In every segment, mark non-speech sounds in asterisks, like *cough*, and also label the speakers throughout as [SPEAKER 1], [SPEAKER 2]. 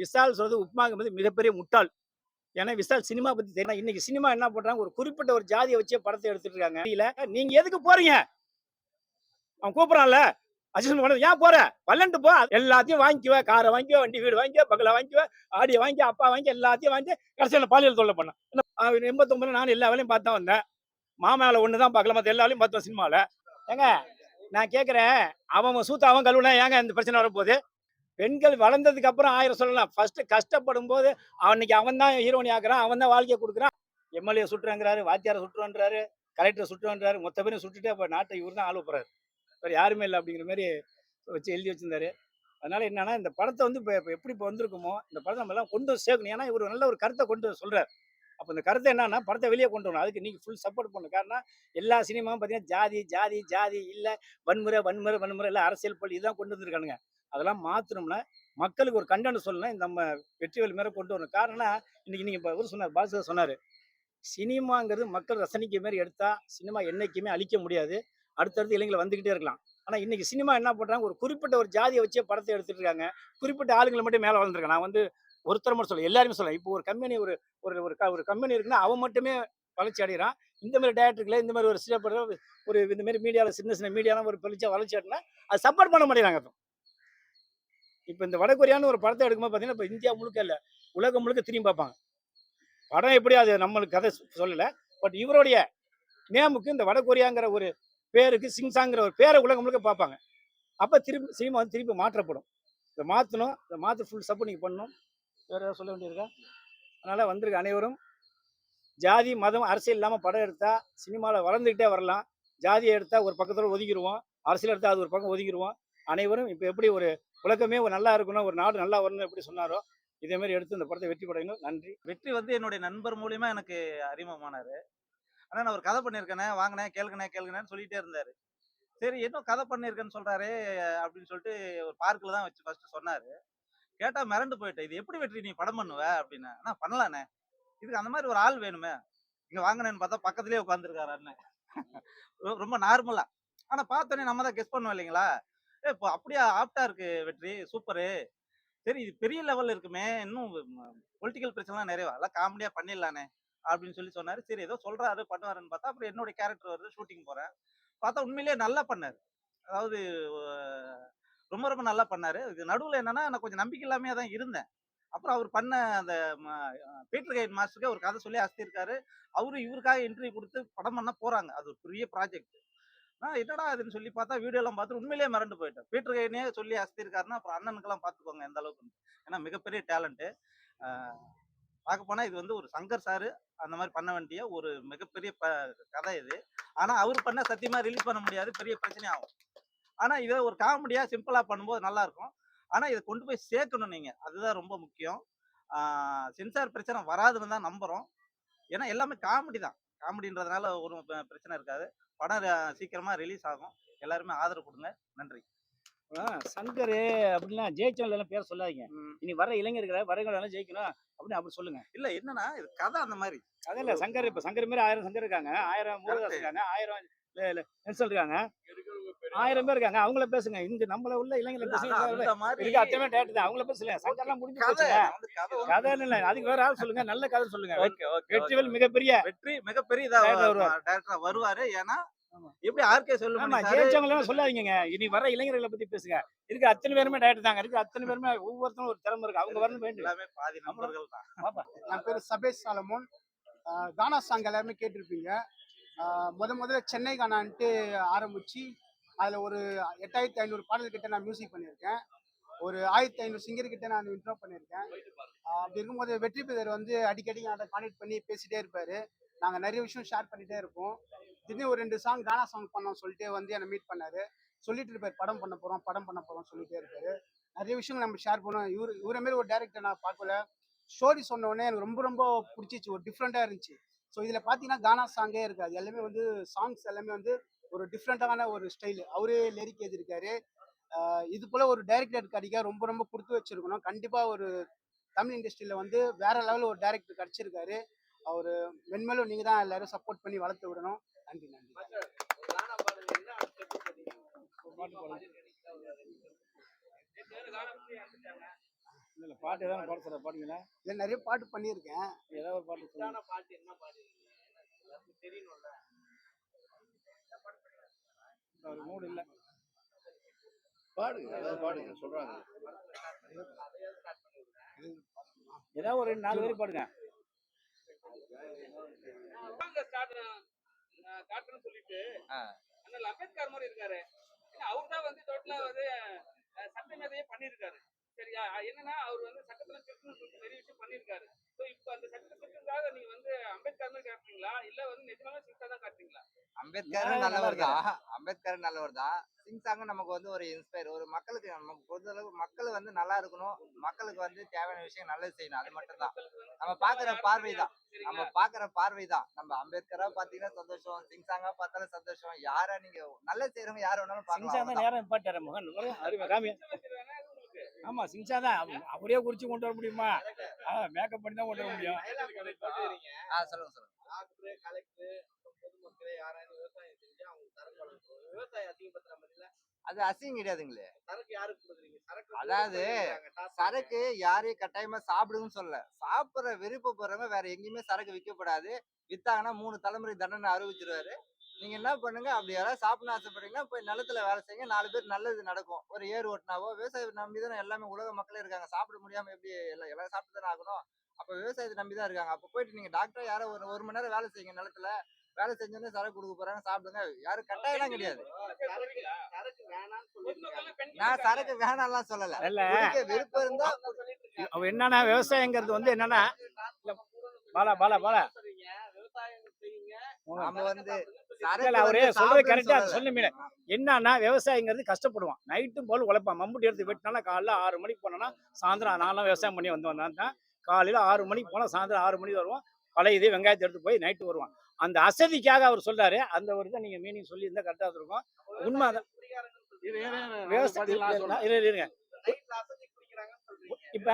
[SPEAKER 1] விசால் சொல்றது உப்மாங்கிறது மிகப்பெரிய முட்டாள். ஏன்னா விசால் சினிமா பத்தி தெரியல. இன்னைக்கு சினிமா என்ன பண்றாங்க? ஒரு குறிப்பிட்ட ஒரு ஜாதியை வச்சே படத்தை எடுத்துட்டு இருக்காங்க. இல்ல நீங்க எதுக்கு போறீங்க? அவன் கூப்பிடறான்ல. அசிஸ்டன்ட் பண்ணது ஏன் போற? பல்லண்டு போ. எல்லாத்தையும் வாங்கிக்குவ. காரை வாங்கிக்குவ. வண்டி வீடு வாங்கிக்குவ. பக்கல வாங்கிக்குவ. ஆடியை வாங்கி அப்பா வாங்கி எல்லாத்தையும் வாங்கி கடைசியில் பாலியல் தொல்லை பண்ண எண்பத்தொம்பதுல நான் எல்லா வேலையும் பார்த்தா வந்தேன். மாமாவில் ஒன்று தான் பார்க்கல. மற்ற எல்லா வேலையும் பார்த்தோம் சினிமாவில் ஏங்க நான் கேட்குறேன் அவன் சூத்த அவன் கழுவுனா ஏங்க இந்த பிரச்சனை வரப்போகுது? பெண்கள் வளர்ந்ததுக்கு அப்புறம் ஆயிரம் சொல்லலாம். ஃபர்ஸ்ட் கஷ்டப்படும் போது அவனுக்கு அவன் தான் ஹீரோனி ஆக்குறான் அவன் தான் வாழ்க்கையை கொடுக்குறான். எம்எல்ஏ சுட்டுறாங்கிறாரு வாத்தியாரை சுட்டுறான்றாரு கலெக்டரை சுட்டுறாரு மொத்த பேரும் சுட்டுட்டு அப்போ நாட்டை இவர் தான் ஆளுப்புறாரு போறாரு வேறு யாருமே இல்லை அப்படிங்கிற மாதிரி வச்சு எழுதி வச்சிருந்தாரு. அதனால என்னன்னா இந்த படத்தை வந்து இப்போ இப்போ எப்படி இப்போ வந்திருக்குமோ இந்த படத்தை நம்ம எல்லாம் கொண்டு வந்து சேர்க்கணும். ஏன்னா இவர் நல்ல ஒரு கருத்தை கொண்டு வந்து சொல்றாரு. அப்போ இந்த கருத்தை என்னன்னா படத்தை வெளியே கொண்டு வரணும். அதுக்கு நீங்கள் ஃபுல் சப்போர்ட் பண்ணணும். காரணம் எல்லா சினிமாவும் பார்த்தீங்கன்னா ஜாதி ஜாதி ஜாதி இல்லை வன்முறை வன்முறை வன்முறை இல்லை அரசியல் பள்ளி இதுதான் கொண்டு வந்திருக்கானுங்க. அதெல்லாம் மாற்றணும்னா மக்களுக்கு ஒரு கண்டனம் சொல்லணும் இந்த நம்ம வெற்றிவேல் மேலே கொண்டு வரணும். காரணம் இன்னைக்கு நீங்கள் இப்போ இவர் சொன்னார் பாஸ்கர் சொன்னார். சினிமாங்கிறது மக்கள் ரசனைக்கு மாரி எடுத்தால் சினிமா என்றைக்குமே அழிக்க முடியாது. அடுத்தடுத்து இளைஞர்கள் வந்துக்கிட்டே இருக்கலாம். ஆனால் இன்னைக்கு சினிமா என்ன பண்ணுறாங்க ஒரு குறிப்பிட்ட ஒரு ஜாதியை வச்சே படத்தை எடுத்துட்டு இருக்காங்க. குறிப்பிட்ட ஆளுங்களை மட்டும் மேலே வளர்ந்துருக்கேன் நான் வந்து ஒருத்தர் மட்டும் சொல்ல எல்லாருமே சொல்ல இப்போ ஒரு கம்பெனி ஒரு ஒரு ஒரு க- ஒரு கம்பெனி இருக்குன்னா அவன் மட்டுமே வளர்ச்சி அடைகிறான். இந்த மாதிரி டேரக்டர்களை இந்த மாதிரி ஒரு சில ஒரு இந்த மாதிரி மீடியாவில் சின்ன சின்ன மீடியாலாம் ஒரு பெருச்சா வளர்ச்சி அடைனா அது சப்போர்ட் பண்ண மாட்டேங்கிறாங்க. இப்போ இந்த வடகொரியான்னு ஒரு படத்தை எடுக்கும்போது பார்த்தீங்கன்னா இப்போ இந்தியா முழுக்க இல்லை உலகம் முழுக்க திரும்பி பார்ப்பாங்க. படம் எப்படி அது நம்மளுக்கு கதை சொல்லலை பட் இவருடைய நேமுக்கு இந்த வடகொரியாங்கிற ஒரு பேருக்கு சிங்சாங்கிற ஒரு பேரை உலகம் முழுக்க பார்ப்பாங்க. அப்போ திருப்பி சினிமா வந்து திருப்பி மாற்றப்படும். இதை மாற்றணும் இதை மாற்ற ஃபுல் சப்போர்ட் நீங்கள் பண்ணணும். வேறு ஏதாவது சொல்ல வேண்டியிருக்கா? அதனால் வந்திருக்க அனைவரும் ஜாதி மதம் அரசியல் இல்லாமல் படம் எடுத்தால் சினிமாவில் வளர்ந்துக்கிட்டே வரலாம். ஜாதியை எடுத்தால் ஒரு பக்கத்தில் ஒதுக்கிடுவோம் அரசியல் எடுத்தால் அது ஒரு பக்கம் ஒதுக்கிடுவோம் அனைவரும் இப்போ எப்படி ஒரு உலகமே ஒரு நல்லா இருக்கணும் ஒரு நாடு நல்லா வரணும் எப்படி சொன்னாரோ இதே மாதிரி எடுத்து இந்த படத்தை வெற்றி படையணும் நன்றி.
[SPEAKER 2] வெற்றி வந்து என்னுடைய நண்பர் மூலியமா எனக்கு அறிமுகமானாரு. ஆனால் நான் ஒரு கதை பண்ணியிருக்கேனே வாங்கினேன் கேளுங்கண்ணே கேளுங்கண்ணேன்னு சொல்லிட்டே இருந்தாரு. சரி என்ன கதை பண்ணியிருக்கேன்னு சொல்றாரு அப்படின்னு சொல்லிட்டு ஒரு பார்க்கில் தான் வச்சு ஃபர்ஸ்ட் சொன்னாரு. கேட்டா மிரண்டு போயிட்டேன் இது எப்படி வெற்றி நீ படம் பண்ணுவ? அப்படின்னு. அண்ணா பண்ணலாண்ணே. இதுக்கு அந்த மாதிரி ஒரு ஆள் வேணுமே. இங்க வாங்கினேன்னு பார்த்தா பக்கத்துலயே உட்காந்துருக்காரு அண்ணன் ரொம்ப நார்மலா. ஆனா பார்த்தோன்னே நம்ம தான் கெஸ் பண்ணுவோம் இல்லைங்களா? இப்போ அப்படியே? ஆப்டா இருக்கு வெற்றி. சூப்பரு. சரி இது பெரிய லெவல்ல இருக்குமே. இன்னும் பொலிட்டிக்கல் பிரச்சனைலாம் நிறைய எல்லாம் காமெடியா பண்ணிடலானே அப்படின்னு சொல்லி சொன்னாரு. சரி ஏதோ சொல்றாரு பண்ணுவாருன்னு பார்த்தா அப்புறம் என்னோட கேரக்டர் வருது ஷூட்டிங் போறேன். பார்த்தா உண்மையிலேயே நல்லா பண்ணாரு. அதாவது ரொம்ப ரொம்ப நல்லா பண்ணாரு. இது நடுவில் என்னன்னா நான் கொஞ்சம் நம்பிக்கை இல்லாமையே தான் இருந்தேன். அப்புறம் அவர் பண்ண அந்த பீட்டர் கைட் மாஸ்டருக்கு அவர் கதை சொல்லி அசத்திருக்காரு அவரு இவருக்காக இன்டர்வியூ கொடுத்து படம் பண்ண போறாங்க. அது ஒரு பெரிய ப்ராஜெக்ட் என்னடா அதுன்னு சொல்லி பார்த்தா வீடியோ எல்லாம் பார்த்து உண்மையிலேயே மறந்து போயிட்டேன். பீட்டர் கைனே சொல்லி அசத்திருக்காருன்னா அப்புறம் அண்ணனுக்கெல்லாம் பார்த்துக்கோங்க எந்த அளவுக்கு ஏன்னா மிகப்பெரிய டேலண்ட்டு பார்க்க போனால் இது வந்து ஒரு சங்கர் சாரு அந்த மாதிரி பண்ண வேண்டிய ஒரு மிகப்பெரிய ப- கதை இது. ஆனால் அவர் பண்ண சத்தியமாக ரிலீஸ் பண்ண முடியாது. பெரிய பிரச்சனை ஆகும். ஆனால் இதை ஒரு காமெடியாக சிம்பிளாக பண்ணும்போது நல்லாயிருக்கும் ஆனால் இதை கொண்டு போய் சேர்க்கணும் நீங்கள் அதுதான் ரொம்ப முக்கியம். சென்சார் பிரச்சனை வராதுன்னு தான் நம்புகிறோம் ஏன்னா எல்லாமே காமெடி தான். காமெடின்றதுனால ஒரு பிரச்சனை இருக்காது. படம் ர- சீக்கிரமா ரிலீஸ் ஆகும். எல்லாருமே ஆதரவு கொடுங்க. நன்றி.
[SPEAKER 1] சங்கர் அப்படிலாம் ஜெயிச்சவங்க எல்லாம் பேர் சொல்லாதீங்க. இனி வர இளைஞர்களை வரவங்க ஜெயிக்கணும் அப்படின்னு அப்படி சொல்லுங்க.
[SPEAKER 2] இல்ல என்னன்னா இது கதை அந்த மாதிரி.
[SPEAKER 1] அதே இல்ல சங்கர் இப்ப சங்கர் மாதிரி ஆயிரம் சங்கர் இருக்காங்க. ஆயிரம்
[SPEAKER 2] Correct.
[SPEAKER 1] இருக்காங்க ஆயிரம் இருக்காங்க ஆயிரம் பேர் இருக்காங்க. அவங்கள பேசுங்க. இங்க நம்மள உள்ள இளைஞர்களை பேசுங்க. அத்தனை டேட் தான். அவங்கள பேசல சங்கர்லாம் முடிஞ்சு
[SPEAKER 2] கதை.
[SPEAKER 1] இல்ல. அதுக்கு வேற ஆள் சொல்லுங்க. நல்ல கதை சொல்லுங்க.
[SPEAKER 2] ஓகே ஓகே
[SPEAKER 1] வெற்றிவேல் மிகப்பெரிய
[SPEAKER 2] வெற்றி மிகப்பெரிய. டேரக்டரா வருவாரு. ஏன்னா. எப்படி ஆர்கே சார்?
[SPEAKER 1] ஜெயிச்சவங்க எல்லாம் சொல்லாதீங்க இனி வர இளைஞர்களை பத்தி பேசுங்க. இருக்கு அத்தனை பேருமே டேட் தாங்க. இருக்கு அத்தனை பேருமே ஒவ்வொருத்தரும் ஒரு திறமை இருக்கு. அவங்க வரணும் வேண்டும்
[SPEAKER 2] எல்லாமே பாதி நண்பர்கள் தான்.
[SPEAKER 3] என் பேர் சபேஷ் சாலமோன். ஆஹ் கானா சாங் எல்லாருமே கேட்டிருப்பீங்க. முத முதல்ல சென்னை கானான்ட்டு ஆரம்பிச்சு அதில் ஒரு எட்டாயிரத்தி ஐநூறு பாடல்கிட்ட நான் மியூசிக் பண்ணியிருக்கேன். ஒரு ஆயிரத்தி ஐநூறு சிங்கர்கிட்ட நான் இன்ட்ரோ பண்ணியிருக்கேன். அப்படி இருக்கும்போது வெற்றி பெதர் வந்து அடிக்கடி என்கிட்ட கான்டெக்ட் பண்ணி பேசிட்டே இருப்பாரு. நாங்கள் நிறைய விஷயம் ஷேர் பண்ணிட்டே இருப்போம். திடீர்னு ஒரு ரெண்டு சாங் கானா சாங் பண்ணோம் சொல்லிட்டு வந்து என்னை மீட் பண்ணாரு. சொல்லிட்டு இருப்பார் படம் பண்ண போகிறோம் படம் பண்ண போகிறோம் சொல்லிட்டே இருப்பாரு. நிறைய விஷயங்கள் நம்ம ஷேர் பண்ணோம் இவரு இவரை மாரி ஒரு டேரக்டர் நான் பார்க்கல. ஸ்டோரி சொன்னோடனே எனக்கு ரொம்ப ரொம்ப பிடிச்சிச்சு. ஒரு டிஃப்ரெண்ட்டாக இருந்துச்சு. ஸோ இதில் பார்த்தீங்கன்னா கானா சாங்கே இருக்காது எல்லாமே வந்து சாங்ஸ் எல்லாமே வந்து ஒரு டிஃப்ரெண்ட்டான ஒரு ஸ்டைல் அவரே லிரிக் எழுதியிருக்காரு. இது போல ஒரு டைரக்டர் கிடைக்க ரொம்ப ரொம்ப கொடுத்து வச்சிருக்கணும். கண்டிப்பாக ஒரு தமிழ் இண்டஸ்ட்ரியில் வந்து வேற லெவலில் ஒரு டைரக்டர் கிடைச்சிருக்காரு. அவர் மென்மேலும் நீங்கள் தான் எல்லாரும் சப்போர்ட் பண்ணி வளர்த்து விடணும். நன்றி நன்றி.
[SPEAKER 1] இல்ல பாட்டு ஏதாவது பாட சொல்ற பாடுங்களா.
[SPEAKER 3] இல்லை நிறைய பாட்டு பண்ணியிருக்கேன்.
[SPEAKER 1] ஏதாவது ஒரு பாட்டு சொல்லுங்க.
[SPEAKER 2] பாட்டு என்ன பாட்டு? தெரியணும்ல.
[SPEAKER 1] ஒரு மூடு இல்ல.
[SPEAKER 4] பாடுங்க ஏதாவது பாடுங்க சொல்றாங்க.
[SPEAKER 1] ஏதாவது ஒரு நாலு பேர் பாடுங்க.
[SPEAKER 5] காட்டுன்னு சொல்லிட்டு. அண்ணல் அம்பேத்கர் மாதிரி இருக்காரு. அவர் தான் வந்து டோட்டலா வந்து சட்ட மேதையே பண்ணியிருக்காரு. சரியா என்னன்னா அவர் வந்து சட்டத்துல திருத்தணும் சொல்லிட்டு நிறைய விஷயம் பண்ணியிருக்காரு. ஸோ இப்போ அந்த சட்டத்தை நீங்க வந்து அம்பேத்கர் மாதிரி காட்டுறீங்களா? இல்ல வந்து நிஜமாவே சித்தா தான் காட்டுறீங்களா?
[SPEAKER 6] அம்பேத்கர்
[SPEAKER 1] நல்லா
[SPEAKER 6] நல்லவர் தான் அம்பேத்கர் நல்லவர் தான் சிங் சாங் நமக்கு வந்து ஒரு இன்ஸ்பயர் ஒரு மக்களுக்கு நமக்கு பொறுத்தளவு மக்கள் வந்து நல்லா இருக்கணும். மக்களுக்கு வந்து தேவையான விஷயம் நல்லது செய்யணும். அது மட்டும் தான் நம்ம பாக்குற பார்வை தான். நம்ம பாக்குற பார்வை தான். நம்ம அம்பேத்கரா பாத்தீங்கன்னா சந்தோஷம் சிங் சாங்கா பார்த்தாலும் சந்தோஷம். யார நீங்க நல்லது செய்யறவங்க யார வேணாலும்
[SPEAKER 1] சிங்சா ஆமா சிங்சா தான். அவரே குறிச்சு கொண்டு வர முடியுமா? மேக்கப் பண்ணி தான் கொண்டு வர முடியும்.
[SPEAKER 6] சொல்லுங்க சொல்லுங்க. அது அசிங்கம் கிடையாதுங்களே.
[SPEAKER 2] சரக்கு யாருக்கு கொடுக்குறீங்க? சரக்கு
[SPEAKER 6] அதாவது, சரக்கு யாரையும் கட்டாயமா சாப்பிடுன்னு சொல்ல சாப்பிடுற விருப்பப்படுறவங்க வேற எங்கேயுமே சரக்கு விற்கப்படாது வித்தாங்கன்னா மூணு தலைமுறை தண்டனை அறிவிச்சிருவாரு. நீங்க என்ன பண்ணுங்க அப்படி யாராவது சாப்பிடணும் ஆசைப்படுறீங்கன்னா போய் நிலத்துல வேலை செய்யுங்க. நாலு பேர் நல்லது நடக்கும். ஒரு ஏர் ஓட்டினாவோ விவசாயத்தை நம்பி தானே எல்லாமே உலக மக்களே இருக்காங்க. சாப்பிட முடியாம எப்படி எல்லாம் எல்லாரும் சாப்பிட்டு தானே ஆகணும்? அப்ப விவசாயத்தை நம்பி தான் இருக்காங்க. அப்ப போயிட்டு நீங்க டாக்டர் யாரோ ஒரு ஒரு மணி நேரம் வேலை செய்யுங்க நிலத்துல. வேலை செஞ்சோன்னே சரக்கு கொடுக்க போறாங்க சாப்பிடுங்க. யாரும் கட்டாயம்லாம் கிடையாது. நான் சரக்கு வேணாம்லாம் சொல்லல. விருப்பம் இருந்தா
[SPEAKER 1] அவ என்னன்னா விவசாயங்கிறது வந்து என்னன்னா பாலா பாலா பாலா
[SPEAKER 2] விவசாயம் செய்யுங்க.
[SPEAKER 6] நாம வந்து
[SPEAKER 1] அவரே சொல்றது கரெக்டா. சொல்லு மீன். என்னன்னா விவசாயிங்கிறது கஷ்டப்படுவான். நைட்டும் போல உழைப்பான். மம்முட்டி எடுத்து வெட்டினாலும் காலைல ஆறு மணிக்கு போனோம்னா சாயந்தரம் நான்லாம் விவசாயம் பண்ணி வந்து வந்தான். தான் காலையில ஆறு மணிக்கு போனா சாயந்தரம் ஆறு மணிக்கு வருவான். பழைய இது வெங்காயத்தை எடுத்து போய் நைட்டு வருவான். அந்த அசதிக்காக அவர் சொல்றாரு. அந்த ஒரு இதை நீங்க மீனிங் சொல்லி இருந்தா கரெக்டா இருக்கும் உண்மை அதான்.
[SPEAKER 4] இரு, இரு, இரு, நான்
[SPEAKER 1] விவசாய
[SPEAKER 4] பதில் நான் சொல்றேன்.
[SPEAKER 1] இரு, இரு, இருங்க இப்ப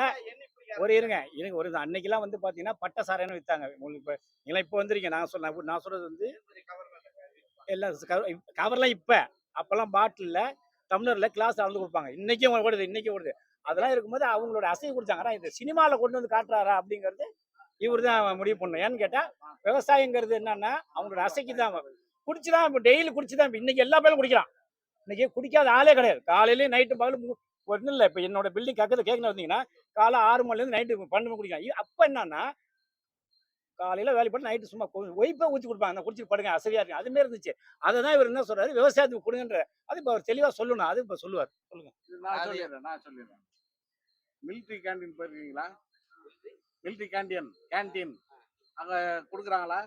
[SPEAKER 1] ஒரு இருங்க இருங்க ஒரு. அன்னைக்கெல்லாம் வந்து பாத்தீங்கன்னா பட்ட சாராயம்னு வித்தாங்க. உங்களுக்கு இப்ப நீங்க இப்போ வந்திருக்கீங்க நான் சொல்ல நான் சொல்றது வந்து எல்லாம் கவர்லாம் இப்போ. அப்போல்லாம் பாட்டிலில் தமிழரில் கிளாஸ் அளந்து கொடுப்பாங்க. இன்றைக்கும் ஓடுது இன்றைக்கும் ஓடுது. அதெல்லாம் இருக்கும்போது அவங்களோட அசைவு கொடுத்தாங்க. ஆனா இது சினிமாவில் கொண்டு வந்து காட்டுறாரா அப்படிங்கிறது இவர் தான் முடிவு பண்ணணும். ஏன்னு கேட்டால் விவசாயங்கிறது என்னன்னா அவங்களோட அசைக்கு தான் குடிச்சுதான் இப்போ டெய்லி குடிச்சுதான் இப்போ இன்றைக்கி எல்லா பேரும் குடிக்கிறான் இன்னைக்கு குடிக்காத ஆளே கிடையாது. காலையிலேயும் நைட்டு பகலும் ஒன்றும் இல்லை. இப்போ என்னோட பில்டிங் கக்கத்தில் கேட்கணும் வந்தீங்கன்னா காலை ஆறு மணிலேருந்து நைட்டு பன்னெண்டு மணி அப்போ இ- என்னன்னா காலையில வேலை பண்ணி நைட்டு சும்மா ஒய்ஃபை ஊற்றி கொடுப்பாங்க. அந்த குடிச்சிட்டு படுங்க அசதியா இருக்கு. அது மாதிரி இருந்துச்சு. அதை தான் இவர் என்ன சொல்றாரு? விவசாயத்துக்கு கொடுங்கன்ற. அது இப்போ அவர் தெளிவா சொல்லணும். அது இப்போ சொல்லுவார்.
[SPEAKER 4] இது நான் சொல்லிடுறேன் நான் சொல்லிடுறேன். மிலிட்ரி கேண்டீன் போயிருக்கீங்களா? மிலிட்ரி கேண்டீன் கேண்டீன் அங்க கொடுக்குறாங்களா?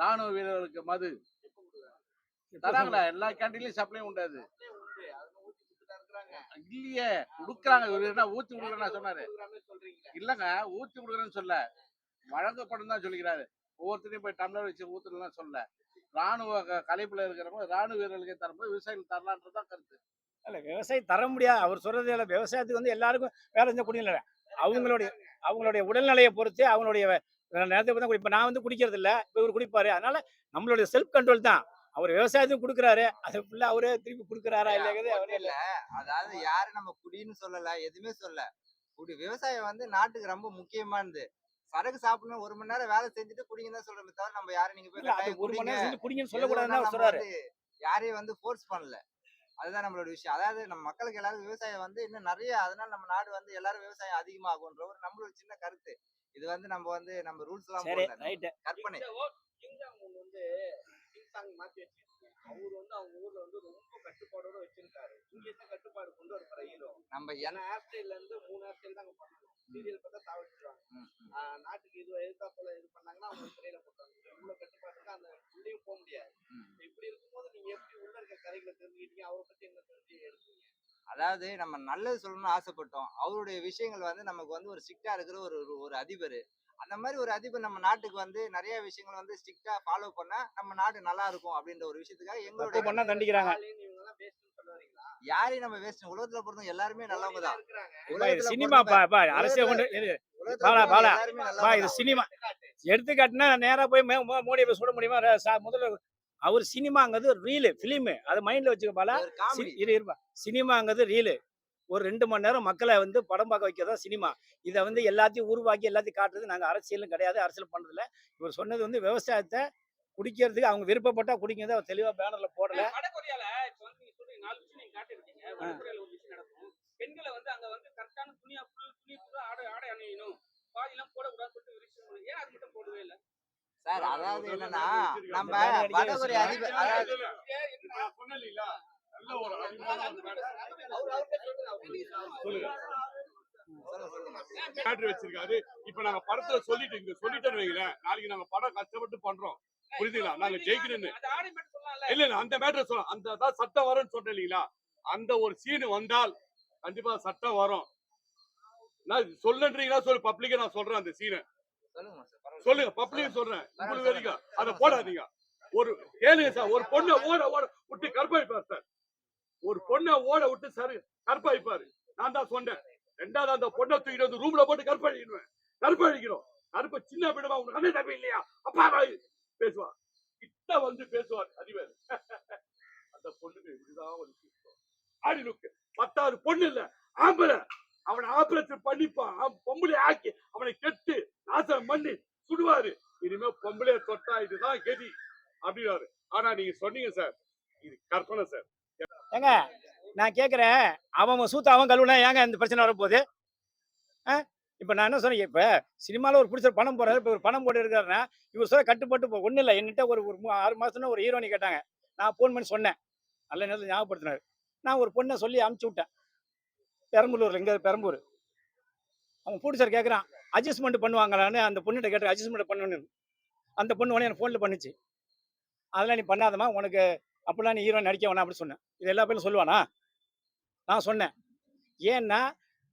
[SPEAKER 4] ராணுவ வீரர்களுக்கு மது. தராங்களா? எல்லா கேண்டீன்லயும் சப்ளை உண்டு அது இல்லையே கொடுக்குறாங்க. இவரு என்ன ஊத்தி கொடுக்குறேன்னு சொன்னாரு. இல்லங்க ஊத்தி கொடுக்குறேன்னு சொல்ல வழங்கப்படும் தான் சொல்லிக்கிறாரு. ஒவ்வொருத்தரையும் போய் டம்ளர் வச்சு ஊத்துறதுலாம் சொல்ல ராணுவ கலைப்புல இருக்கிறவங்க ராணுவ வீரர்களுக்கு தரும்போது விவசாயிகள் தரலான்றதுதான் கருத்து.
[SPEAKER 1] இல்ல விவசாயம் தர முடியாது. அவர் சொல்றது இல்ல. விவசாயத்துக்கு வந்து எல்லாருக்கும் வேலை செஞ்ச குடிக்கல அவங்களுடைய அவங்களுடைய உடல்நிலையை பொறுத்து அவங்களுடைய நேரத்தை தான் குடி- இப்ப நான் வந்து குடிக்கிறது இல்ல. இப்ப இவர் குடிப்பாரு. அதனால நம்மளுடைய செல்ஃப் கண்ட்ரோல் தான். அவர் விவசாயத்துக்கு கொடுக்குறாரு. அது ஃபுல்லா அவரே திருப்பி கொடுக்குறாரா இல்லைங்கிறது அவரே
[SPEAKER 6] இல்ல. அதாவது யாரு நம்ம குடின்னு சொல்லல எதுவுமே சொல்ல குடி விவசாயம் வந்து நாட்டுக்கு ரொம்ப முக்கியமானது சரக்கு சாப்பிடணும் ஒரு மணி நேரம் வேலை செஞ்சுட்டு குடிங்க தான் சொல்றோமே தவிர நம்ம யாரும் நீங்க போய்
[SPEAKER 1] ஒரு மணி நேரம் செஞ்சு குடிங்கன்னு சொல்லக்கூடாதுன்னு சொல்றாரு.
[SPEAKER 6] யாரையும் வந்து ஃபோர்ஸ் பண்ணல. அதுதான் நம்மளோட விஷயம். அதாவது நம்ம மக்களுக்கு எல்லாரும் விவசாயம் வந்து இன்னும் நிறைய அதனால நம்ம நாடு வந்து எல்லாரும் விவசாயம் அதிகமாகுன்ற ஒரு நம்மளோட சின்ன கருத்து. இது வந்து நம்ம வந்து நம்ம ரூல்ஸ் எல்லாம் கற்பனை.
[SPEAKER 2] வந்து மாத்தி வச்சிருக்காங்க. அவர் வந்து அவங்க ஊர்ல வந்து ரொம்ப கட்டுப்பாடோட வச்சிருக்காரு. இங்க என்ன கட்டுப்பாடு கொண்டு வர போற ஹீரோ
[SPEAKER 6] நம்ம
[SPEAKER 2] ஏன்னா ஹேர் ஸ்டைல்ல இருந்து மூணு ஹேர் ஸ்டைல் தாங்க பண்ணணும் சீரியல் பார்த்தா. ஆஹ் நாட்டுக்கு இது எதிர்த்தா போல இது பண்ணாங்கன்னா அவங்க சிறையில போட்டாங்க. இவ்வளவு கட்டுப்பாடு அந்த உள்ளேயும் போக முடியாது. இப்படி இருக்கும்போது நீங்க எப்படி உள்ள இருக்க கரைகளை தெரிஞ்சுக்கிட்டீங்க? அவரை பத்தி என்ன தெரிஞ்சு எடுத்தீங்க?
[SPEAKER 6] அதாவது நம்ம நல்லது சொல்லணும்னு ஆசைப்பட்டோம். அவருடைய விஷயங்கள் வந்து நமக்கு வந்து ஒரு ஸ்ட்ரிக்டா இருக்கிற ஒரு- ஒரு அதிபர். அந்த மாதிரி ஒரு அதிபர் நம்ம நாட்டுக்கு வந்து நிறைய விஷயங்கள் வந்து ஸ்ட்ரிக்டா ஃபாலோ பண்ணா நம்ம நாடு நல்லா இருக்கும் அப்படின்ற ஒரு விஷயத்துக்காக எங்களுடைய
[SPEAKER 1] பண்ணா தண்டிக்கிறாங்க
[SPEAKER 6] யாரையும் நம்ம வேஸ்ட் உலகத்துல பொறுத்தவங்க எல்லாருமே நல்லவங்க தான்
[SPEAKER 1] இது சினிமா பா
[SPEAKER 6] பொறுத்தவங்க-
[SPEAKER 1] பா அரசியல் கொண்டு பாலா, பாலா. பா இது. சினிமா. எடுத்துக்காட்டுனா நேரா போய் மோ- மோ- மோடியை போய் சுட முடியுமா? ர- சா- முதல்ல அவர் சினிமாங்கிறது ரீலு ஃபிலிமு அதை மைண்ட்ல வச்சுக்க பாலா. இரு இருப்பா. சினிமாங்கிறது ரீலு ஒரு ரெண்டு மணி நேரம் மக்களை வந்து படம் பார்க்க வைக்கிறதா சினிமா இதை வந்து எல்லாத்தையும் உருவாக்கி எல்லாத்தையும் காட்டுறது நாங்கள் அரசியலும் கிடையாது அரசியல் பண்ணுறதில்ல இவர் சொன்னது வந்து விவசாயத்தை குடிக்கிறதுக்கு அவங்க விருப்பப்பட்டா குடிக்கிறத அவர் தெளிவாக பேனரில் போடல
[SPEAKER 5] பெண்களை வந்து அங்க வந்து கரெக்டான துணியா புல் துணி ஆடை ஆடை அணியணும் பாதிலாம் போடக்கூடாதுன்னு சொல்லிட்டு ஒரு விஷயம் ஏன் அது மட்டும் போடவே இல்லை
[SPEAKER 6] சார் அதாவது என்னன்னா நம்ம வடகொரிய அதிபர் அதாவது
[SPEAKER 7] மேட்ரு வச்சிருக்காரு? இப்ப நாங்க படத்துல சொல்லிட்டு இங்க சொல்லிட்டேன்னு வைங்களேன். நாளைக்கு நாங்க படம் கஷ்டப்பட்டு பண்றோம். புரியுதுங்களா? நாங்க ஜெயிக்கணும்னு. இல்ல. இல்ல அந்த மேட்டர் சொல்ல அந்த தான் சட்டம் வரும்னு சொன்னேன் இல்லைங்களா? அந்த ஒரு சீன் வந்தால் கண்டிப்பா சட்டம் வரும். நான் சொல்லன்றீங்களா? சொல்லு பப்ளிக்கா நான் சொல்றேன் அந்த சீனை.
[SPEAKER 6] சொல்லுங்க
[SPEAKER 7] பப்ளிக் சொல்றேன். உங்களுக்கு வரைக்கும் அதை போடாதீங்க. ஒரு கேளுங்க சார் ஒரு பொண்ணை ஓட ஓட விட்டு கற்பழிப்பார் சார். ஒரு பொண்ணை ஓட விட்டு சரி கற்பழிப்பாரு. நான் தான் சொன்னேன். ரெண்டாவது அந்த பொண்ணை தூக்கிட்டு வந்து ரூம்ல போட்டு கற்பழிக்கணும். கற்பழிக்கிறோம் கருப்ப சின்ன பிடமா உனக்கு கண்ணை தப்பி இல்லையா? அப்பா பேசுவா பேசுவார் கிட்ட வந்து பேசுவார் அதிபர். *laughs* அந்த பொண்ணுக்கு இப்படிதான் ஒரு ஆடி லுக்கு பத்தாவது பொண்ணு இல்ல ஆம்பளை. அவனை ஆபரேஷன் பண்ணிப்பான். பொம்பளை ஆக்கி அவனை கெட்டு நாசம் பண்ணி சுடுவாரு. இனிமே பொம்பளைய தொட்டா இதுதான் கெதி அப்படின்னாரு ஆனா நீங்க சொன்னீங்க சார். இது கற்பனை சார்.
[SPEAKER 1] ஏங்க நான் கேட்குறேன் அவன் அவன் சூத்த அவன் கழுவுனா ஏங்க இந்த பிரச்சனை வரப்போகுது? இப்போ நான் என்ன சொன்னேன் இப்போ சினிமாவில் ஒரு பிடிச்ச பணம் போடுறாரு இப்போ ஒரு பணம் போட்டு இருக்காருன்னா இவர் சொல்ல கட்டுப்பட்டு இப்போ ஒன்றும் இல்லை. என்கிட்ட ஒரு ஒரு ஆறு மாதம்னா ஒரு ஹீரோனி கேட்டாங்க. நான் ஃபோன் பண்ணி சொன்னேன். நல்ல நேரத்தில் ஞாபகப்படுத்தினார். நான் ஒரு பொண்ணை சொல்லி அமுச்சு விட்டேன். பெரம்பலூரில் இங்கே பெரம்பூர் அவன் பிடிச்சார் கேட்குறான் அட்ஜஸ்ட்மெண்ட் பண்ணுவாங்களான்னு? அந்த பொண்ணுகிட்ட கேட்டேன் அட்ஜஸ்ட்மெண்ட் பண்ணணும்னு. அந்த பொண்ணு உடனே எனக்கு ஃபோனில் பண்ணுச்சு. அதெல்லாம் நீ பண்ணாதம்மா. உனக்கு அப்படிலாம் நீ ஹீரோ நடிக்க வேணாம் அப்படி சொன்னேன். இது எல்லா பேரும் சொல்லுவானா? நான் சொன்னேன். ஏன்னா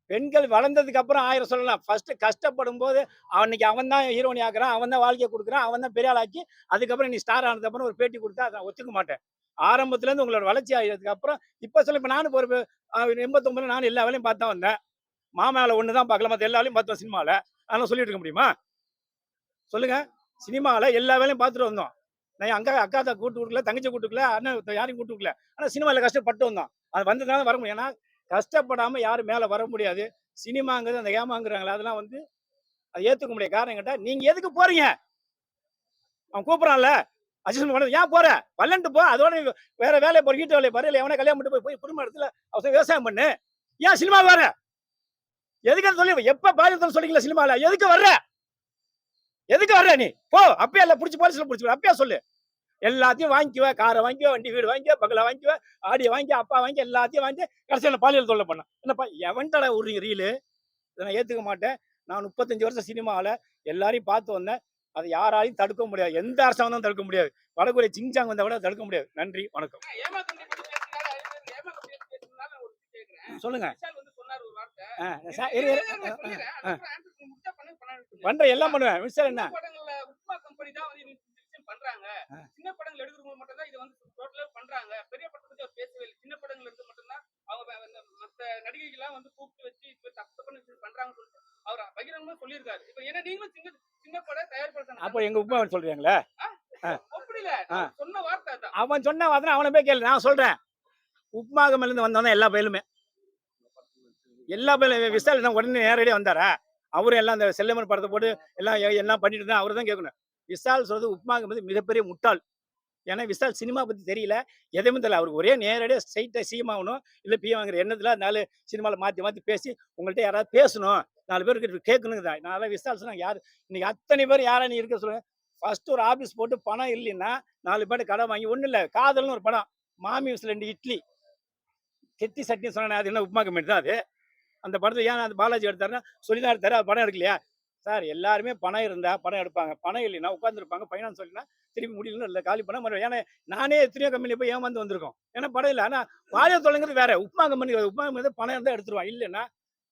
[SPEAKER 1] பெண்கள் வளர்ந்ததுக்கு அப்புறம் ஆயிரம் சொல்லலாம். ஃபர்ஸ்ட் கஷ்டப்படும் போது அன்னைக்கு அவன் தான் ஹீரோனி ஆக்குறான் அவன் தான் வாழ்க்கையை கொடுக்குறான் அவன் தான் பெரிய ஆளாக்கி அதுக்கப்புறம் நீ ஸ்டார் ஆனதுக்கப்புறம் ஒரு பேட்டி கொடுத்தா அதை ஒத்துக்க மாட்டேன். ஆரம்பத்துலேருந்து உங்களோட வளர்ச்சி ஆகிறதுக்கு அப்புறம் இப்போ சொல்ல இப்போ நானும் ஒரு எண்பத்தொம்பதுல நானும் எல்லா வேலையும் பார்த்தா வந்தேன். மாமாவில் ஒன்று தான் பார்க்கல மற்ற எல்லா வேலையும் பார்த்தோம் சினிமாவில் அதெல்லாம் சொல்லிட்டு இருக்க முடியுமா? சொல்லுங்கள் சினிமாவில் எல்லா வேலையும் பார்த்துட்டு வந்தோம். நான் அக்கா அக்கா தான் கூட்டு கொடுக்கல தங்கச்சி கூட்டு கொடுக்கல அண்ணன் யாரையும் கூட்டு கொடுக்கல. ஆனால் சினிமாவில் கஷ்டப்பட்டு வந்தோம் அது வந்ததுனால வர முடியும் ஏன்னா கஷ்டப்படாமல் யாரும் மேலே வர முடியாது. சினிமாங்கிறது அந்த ஏமாங்குறாங்களே அதெல்லாம் வந்து அதை ஏற்றுக்க முடிய காரணம் கேட்டால் நீங்கள் எதுக்கு போறீங்க? அவன் கூப்பிட்றான்ல அட்ஜஸ்ட்மெண்ட் பண்ண ஏன் போற? பல்லன்ட்டு போ. அதோட நீ வேற வேலையை போற வீட்டு வேலையை பாரு. இல்லை எவனை கல்யாணம் பண்ணிட்டு போய் போய் குடும்ப இடத்துல அவசரம் விவசாயம் பண்ணு. ஏன் சினிமா வர எதுக்கு சொல்லி எப்ப பாலியல் சொல்லிக்கல சினிமாவில் எதுக்கு வர்ற? எதுக்கு வர்ற நீ? போ அப்பயே எல்லாம் பிடிச்சி போலீஸ்ல பிடிச்சி அப்பயே சொல்லு. எல்லாத்தையும் வாங்கிக்குவ காரை வாங்கிக்குவ வண்டி வீடு வாங்கிக்குவ பங்களா வாங்கிக்குவ ஆடியை வாங்கி அப்பா வாங்கி எல்லாத்தையும் வாங்கி கடைசியில் பாலியல் தொல்லை பண்ண. என்னப்பா எவன்டா விடுறீங்க ரீலு இதை நான் ஏற்றுக்க மாட்டேன். நான் முப்பத்தஞ்சு வருஷம் சினிமாவில் எல்லாரையும் பார்த்து வந்தேன். அதை யாராலையும் தடுக்க முடியாது. எந்த அரசாங்கம் தடுக்க முடியாது. வடகொரிய சிங்சாங் வந்தா கூட தடுக்க முடியாது. நன்றி வணக்கம்.
[SPEAKER 5] ஏமாத்தண்டி பத்தி பேசினால ஏமாத்தண்டி பேசினால ஒரு விஷயம் கேட்கிறேன்
[SPEAKER 1] சொல்லுங்க
[SPEAKER 5] வார்த்தை.
[SPEAKER 1] பண்றேன் எல்லாம் பண்ணுவேன். மிஸ்டர் என்ன?
[SPEAKER 5] உப்மா பண்றாங்க. சின்ன படங்கள் எடுக்கிறவங்க மட்டும் தான் இது வந்து டோட்டலா பண்றாங்க. பெரிய படத்தை பத்தி அவர் பேசவே இல்லை. சின்ன படங்கள் எடுத்து மட்டும்தான் அவங்க மத்த நடிகைகள்லாம் வந்து கூப்பிட்டு வச்சு இப்ப தப்பு பண்றாங்கன்னு சொல்லிட்டு அவர் பகிரங்கமா சொல்லியிருக்காரு. இப்ப ஏன்னா நீங்களும் சின்ன சின்ன பட தயாரிப்பாளர்
[SPEAKER 1] அப்போ எங்க உப்பா சொல்றீங்களே?
[SPEAKER 5] அப்படி இல்ல சொன்ன வார்த்தை
[SPEAKER 1] அவன் சொன்ன வாதனை அவனை போய் கேளு. நான் சொல்றேன். உப்மாகமில் இருந்து வந்தவன் எல்லா பயிலுமே எல்லா பயிலும் விசால் உடனே நேரடியாக வந்தாரா? அவரும் எல்லாம் அந்த செல்லமன் படத்தை போட்டு எல்லாம் என்ன எல்லாம் பண்ணிட்டு தான் அவர் தான் கேட்கணும் விசால் சொல்றது உப்மாகம் வந்து மிகப்பெரிய முட்டாள். ஏன்னா விசால் சினிமா பத்தி தெரியல. எதுவுமே தெரியல. அவருக்கு ஒரே நேரடியாக ஸ்ட்ரைட்டாக சிஎம் ஆகணும் இல்லை பிஎம் வாங்குற எண்ணத்துல நாலு சினிமாவில் மாற்றி மாற்றி பேசி உங்கள்கிட்ட யாராவது பேசணும். நாலு பேருக்கு கேட்கணுங்க தான் நான் விசால் சொன்னாங்க யார் இன்னைக்கு அத்தனை பேர் யாரா நீ இருக்க சொல்லுங்க. ஃபர்ஸ்ட் ஒரு ஆஃபீஸ் போட்டு பணம் இல்லைன்னா நாலு பேர் கடை வாங்கி ஒன்றும் இல்லை. காதல்னு ஒரு படம். மாமி விசில் ரெண்டு இட்லி. கெட்டி சட்னி சொன்னேன் அது என்ன உப்புமா கம்பெனி தான் அது? அந்த படத்தை ஏன் அந்த பாலாஜி எடுத்தாருன்னா சொல்லி தான் எடுத்தாரு. அது படம் எடுக்கலையா? சார் எல்லாருமே பணம் இருந்தால் படம் எடுப்பாங்க. பணம் இல்லைன்னா உட்காந்துருப்பாங்க ஃபைனான்ஸ் சொல்லினா திருப்பி முடியலன்னு இல்லை. காலி பண்ண மறுபடியும் ஏன்னா நானே எத்தனையோ கம்பெனி போய் ஏமாந்து வந்திருக்கோம். ஏன்னா படம் இல்லை. ஆனால் பாலியல் தொலைங்கிறது வேற. உப்புமா கம்பெனி உப்புமா கம்பெனி பணம் இருந்தால் எடுத்துருவான். இல்லைன்னா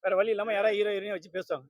[SPEAKER 1] வேற வழி இல்லாமல் யாராவது ஹீரோ ஹீரோயின் வச்சு பேசுவாங்க.